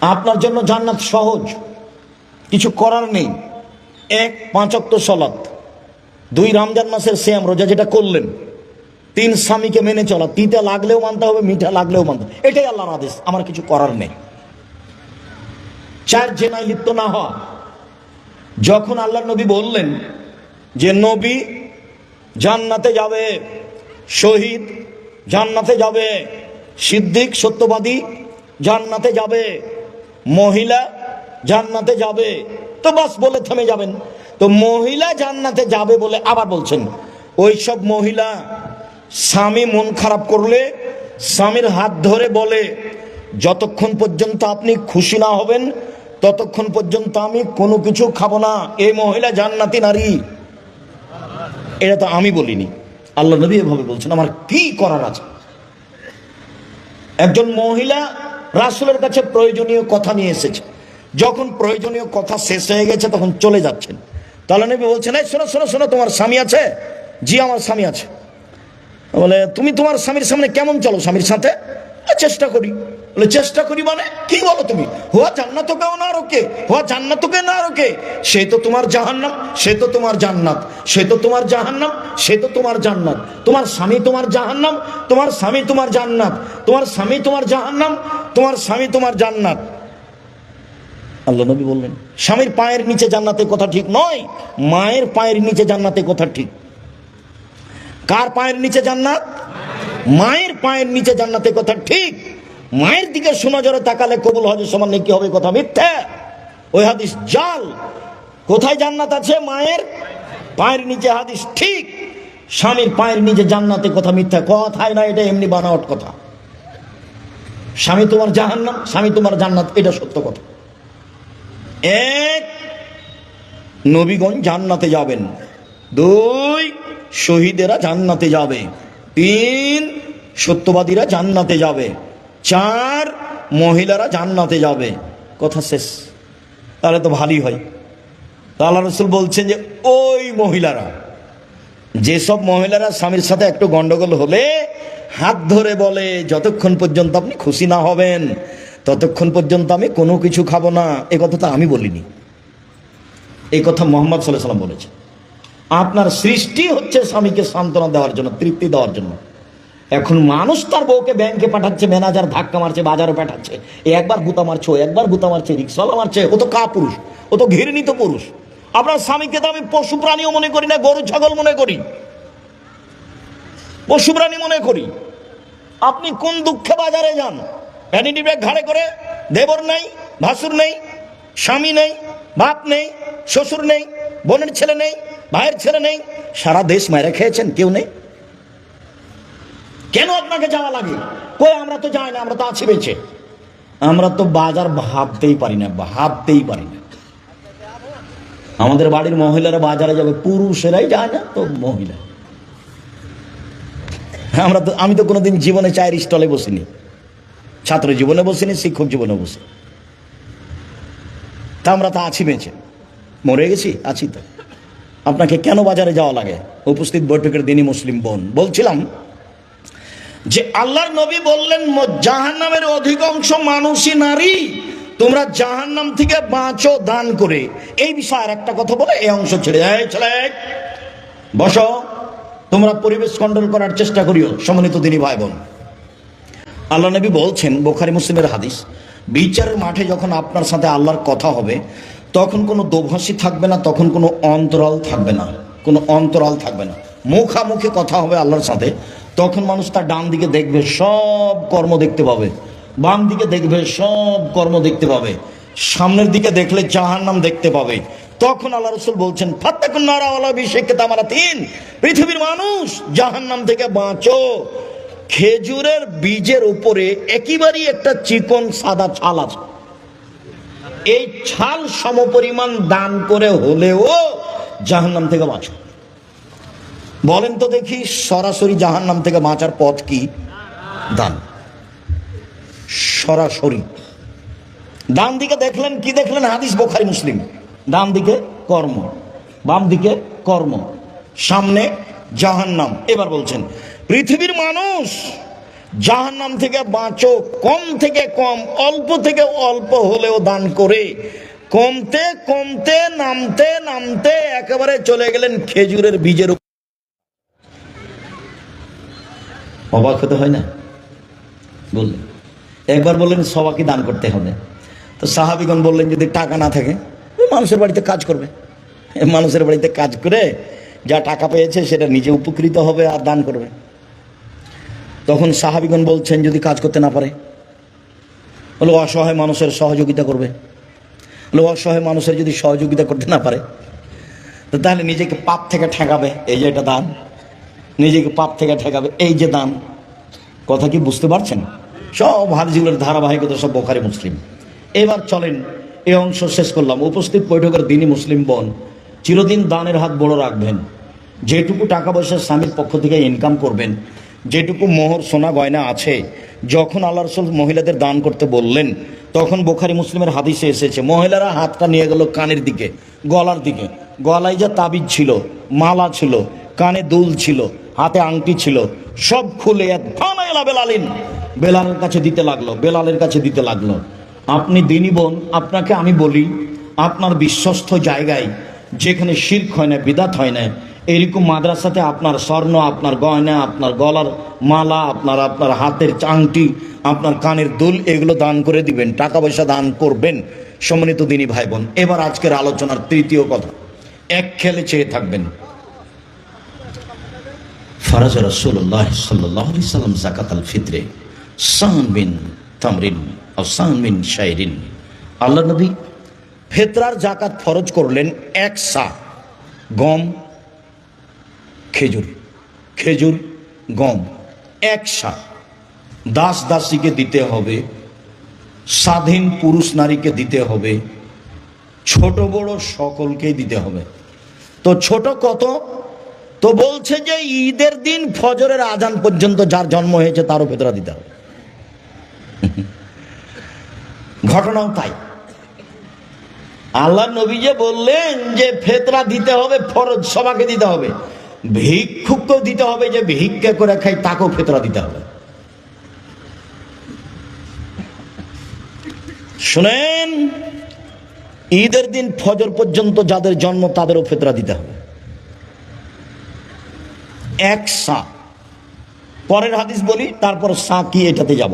আপনার জন্য জান্নাত সহজ। কিছু করার নেই। এক পাঁচক্ত সলাৎ দুই, রমজান মাসের শ্যাম রোজা যেটা করলেন। তিন, স্বামীকে মেনে চলা। তিতে লাগলেও মানতে হবে, মিঠা লাগলেও মানতে হবে। এটাই আল্লাহর আদেশ। আমার কিছু করার নেই। চার, জেনায় লিপ্ত না হওয়া। যখন আল্লাহ নবী বললেন যে, নবী, জান্নাতে যাবে, শহীদ জান্নাতে যাবে, সিদ্দিক সত্যবাদী জান্নাতে যাবে মহিলা জান্নাতে যাবে। তো বাস বলে থেমে যাবেন। তো মহিলা জান্নাতে যাবে বলে আবার বলছেন। ওই সব মহিলা স্বামী মন খারাপ করলে স্বামীর হাত ধরে বলে, যতক্ষণ পর্যন্ত আপনি খুশি না হবেন, ততক্ষণ পর্যন্ত আমি কোনো কিছু খাব না। এই মহিলা জান্নাতি নারী। এটা তো আমি বলিনি। আল্লাহ নবী এভাবে বলছেন। আমার কি করার আছে? একজন মহিলা রাসুলের কাছে প্রয়োজনীয় কথা নিয়ে এসেছে। যখন প্রয়োজনীয় কথা শেষ হয়ে গেছে তখন চলে যাচ্ছেন। তাহলে নবী বলছেন এই শোনো শোনো শোনো তোমার স্বামী আছে? জি আমার স্বামী আছে। বলে তুমি তোমার স্বামীর সামনে কেমন চলো? স্বামীর সাথে? "আ, চেষ্টা করি। বলে, চেষ্টা করি মানে কি বলো তুমি? হুয়া জান্নাত কেউ না রোকে, হুয়া জান্নাত কে না রোকে। সে তো তোমার জাহান্নাম, সে তো তোমার জান্নাত, সে তো তোমার জাহান্নাম, সে তো তোমার জান্নাত। তোমার স্বামী তোমার জাহান্নাম, তোমার স্বামী তোমার জান্নাত। তোমার স্বামী তোমার জাহান্নাম, তোমার স্বামী তোমার জান্নাত। আল্লাহ নবী বললেন, স্বামীর পায়ের নিচে জান্নাতের কথা ঠিক নয়, মায়ের পায়ের নিচে জান্নাতের কথা ঠিক। কার পায়ের নিচে জান্নাত? মায়ের পায়ের নিচে জান্নাতের কথা ঠিক। মায়ের দিকে সোনাজরে তাকালে কবুল হজের সমান কি হবে কথা মিথ্যা। ওই হাদিস জাল। কোথায় জান্নাত আছে মায়ের? পায়ের নিচে হাদিস ঠিক। স্বামীর পায়ের নিচে জান্নাতে কথা মিথ্যা। কথাই না, এটা এমনি বানাওয়াট কথা। স্বামী তোমার জাহান্নাম, স্বামী তোমার জান্নাত, এটা সত্য কথা। এক, নবীগণ জান্নাতে যাবেন। দুই, শহীদেরা জান্নাতে যাবে। তিন, সত্যবাদীরা জান্নাতে যাবে। চার, মহিলারা জান্নাতে যাবে। কথা শেষ। তাহলে তো ভালোই হয়। আল্লাহ রসুল বলছেন যে, ওই মহিলারা, যেসব মহিলারা স্বামীর সাথে একটু গন্ডগোল হলে, হাত ধরে বলে, যতক্ষণ পর্যন্ত আপনি খুশি না হবেন, ততক্ষণ পর্যন্ত আমি কোনো কিছু খাব না। এ কথা তো আমি বলিনি। এই কথা মোহাম্মদ সাল্লাহ সাল্লাম বলেছে আপনার সৃষ্টি হচ্ছে স্বামীকে সান্ত্বনা দেওয়ার জন্য, তৃপ্তি দেওয়ার জন্য। এখন মানুষ তার বউকে ব্যাংকে পাঠাচ্ছে, ম্যানেজার ধাক্কা মারছে, বাজারে পাঠাচ্ছে। একবার গুতা মারছে একবার গুতা মারছে, রিক্সাওয়ালা মারছে, ও তো কা পুরুষ ও তো ঘৃণিত পুরুষ। আপনার স্বামীকে তো আমি পশু প্রাণীও মনে করি না, গরু, ছাগল মনে করি। পশু প্রাণী মনে করি। আপনি কোন দুঃখে বাজারে যান? ভ্যানিটি ব্যাগ ঘাড়ে করে দেবর নেই, ভাসুর নেই, স্বামী নেই, বাপ নেই, শ্বশুর নেই, বোনের ছেলে নেই ভাইয়ের ছেলে নেই, সারা দেশ মেরে খেয়েছেন, কেউ নেই। কেন আপনাকে যাওয়া লাগে? কই আমরা তো যাই না, আমরা তো আছি বেঁচে। আমরা তো বাজার ভাবতেই পারি না, ভাবতেই পারি না। আমাদের বাড়ির মহিলারা বাজারে যাবে, পুরুষেরাই যায় না তো মহিলা। আমরা তো, আমি তো কোনোদিন জীবনে চায়ের স্টলে বসিনি। ছাত্র জীবনে বসিনি, শিক্ষক জীবনে বসি তা আমরা তো আছি বেঁচে। মরে গেছি, আছি তো। আপনাকে কেন বাজারে যাওয়া লাগে? উপস্থিত বৈঠকের দিনই মুসলিম বোন। বলছিলাম যে, আল্লাহর নবী বললেন জাহান নামের অধিকাংশ মানুষই নারী। তোমরা জাহান নাম থেকে বাঁচো, দান করে। এই বিষয়ে আর একটা কথা বলে, এই অংশ ছেড়ে। এই ছেলে, বসো। তোমরা পরিবেশ কন্ট্রোল করার চেষ্টা করিও সমন্বিত তিনি ভাই বোন আল্লাহ নবী বলছেন, বোখারি, মুসলিমের হাদিস, বিচারের মাঠে যখন আপনার সাথে আল্লাহর কথা হবে তখন কোনো দোভাষী থাকবে না, তখন কোনো অন্তরাল থাকবে না, কোনো অন্তরাল থাকবে না। মুখামুখি কথা হবে আল্লাহর সাথে, তখন মানুষ তার ডান দিকে দেখবে, সব কর্ম দেখতে পাবে। বাম দিকে দেখবে, সব কর্ম দেখতে পাবে। সামনের দিকে দেখলে জাহান্নাম দেখতে পাবে। তখন আল্লাহ রসুল বলছেন, ফাত্তাকুন তিন পৃথিবীর মানুষ জাহান্নাম থেকে বাঁচো। খেজুরের বীজের উপরে একেবারেই একটা চিকন সাদা ছাল আছে। এই ছাল সমপরিমাণ দান করে হলেও জাহান্নাম থেকে বাঁচো। বলেন তো দেখি, সরাসরি জাহান্নাম থেকে বাঁচার পথ কি? দান। সরাসরি। ডান দিকে দেখলেন, কি দেখলেন? হাদিস বোখারি, মুসলিম। ডান দিকে কর্ম, বাম দিকে কর্ম। সামনে জাহান্নাম। এবার বলছেন, পৃথিবীর মানুষ জাহান নাম থেকে বাঁচো, কম থেকে কম, অল্প থেকে অল্প হলেও দান করে। কমতে কমতে, নামতে নামতে একেবারে চলে গেলেন খেজুরের বীজের। অবাক হতে হয় না? বললেন। একবার বললেন, সবাইকে দান করতে হবে। তো সাহাবিগণ বললেন, যদি টাকা না থাকে, মানুষের বাড়িতে কাজ করবে। মানুষের বাড়িতে কাজ করে যা টাকা পেয়েছে, সেটা নিজে উপকৃত হবে আর দান করবে। তখন সাহাবিগণ বলছেন, যদি কাজ করতে না পারে? বলে, অসহায় মানুষের সহযোগিতা করবে। বলে, অসহায় মানুষের যদি সহযোগিতা করতে না পারে, তো তাহলে নিজেকে পাপ থেকে ঠেকাবে। এই যে এটা দান। নিজেকে পাপ থেকে ঠেকাবে। এই যে দান। কথা কি বুঝতে পারছেন? সব হাদিসগুলোর ধারাবাহিকতা সব বোখারি মুসলিম। এবার চলেন এই অংশ শেষ করলাম। উপস্থিত বৈঠকের দিনই মুসলিম বন, চিরদিন দানের হাত বড় রাখবেন। যেটুকু টাকা পয়সা স্বামীর পক্ষ থেকে ইনকাম করবেন যেটুকু মোহর সোনা গয়না আছে, যখন আল্লাহ রসুল মহিলাদের দান করতে বললেন, তখন বোখারি মুসলিমের হাদিসে এসেছে, মহিলারা হাতটা নিয়ে গেল কানের দিকে, গলার দিকে। গলায় যা তাবিজ ছিল, মালা ছিল, কানে দুল ছিল, হাতে আংটি ছিল, সব খুলে বেলালিন। বেলালের কাছে দিতে লাগল, বেলালের কাছে দিতে লাগল। আপনি দিনী বোন, আপনাকে আমি বলি, আপনার বিশ্বস্ত জায়গায় যেখানে শির্ক হয় না, বিদাত হয় না এরকম মাদ্রাসাতে আপনার স্বর্ণ, আপনার গয়না, আপনার গলার মালা, আপনার আপনার হাতের চাংটি, আপনার কানের দুল, এগুলো দান করে দিবেন, টাকা পয়সা দান করবেন, সম্মানিত দিনী ভাই বোন এবার আজকের আলোচনার তৃতীয় কথা, এক খেলে চেয়ে থাকবেন। ফরাজ রসুল্লাহ সাল্লাহ সাল্লাম জাকাত আল ফিতরে, সান বিন তামরিন বিন শাইরিন। আল্লাহ নবী ফেতরার জাকাত ফরজ করলেন এক সা গম খেজুর খেজুর, গম এক সা দাস দাসীকে দিতে হবে, স্বাধীন পুরুষ নারীকে দিতে হবে, ছোট বড় সকলকেই দিতে হবে। তো ছোট কত? তো বলছে যে ঈদের দিন ফজরের আজান পর্যন্ত যার জন্ম হয়েছে তারও ফেতরা দিতে হবে। ঘটনাও তাই। আল্লাহ নবী যে বললেন যে ফেতরা দিতে হবে, ফরজ সবাকে দিতে হবে। ভিক্ষুককেও দিতে হবে, যে ভিক্ষা করে খাই তাকেও ফেতরা দিতে হবে। শুনেন, ঈদের দিন ফজর পর্যন্ত যাদের জন্ম তাদেরও ফেতরা দিতে হবে। এক সা, পরের হাদিস বলি, তারপর সা কি এটাতে যাব।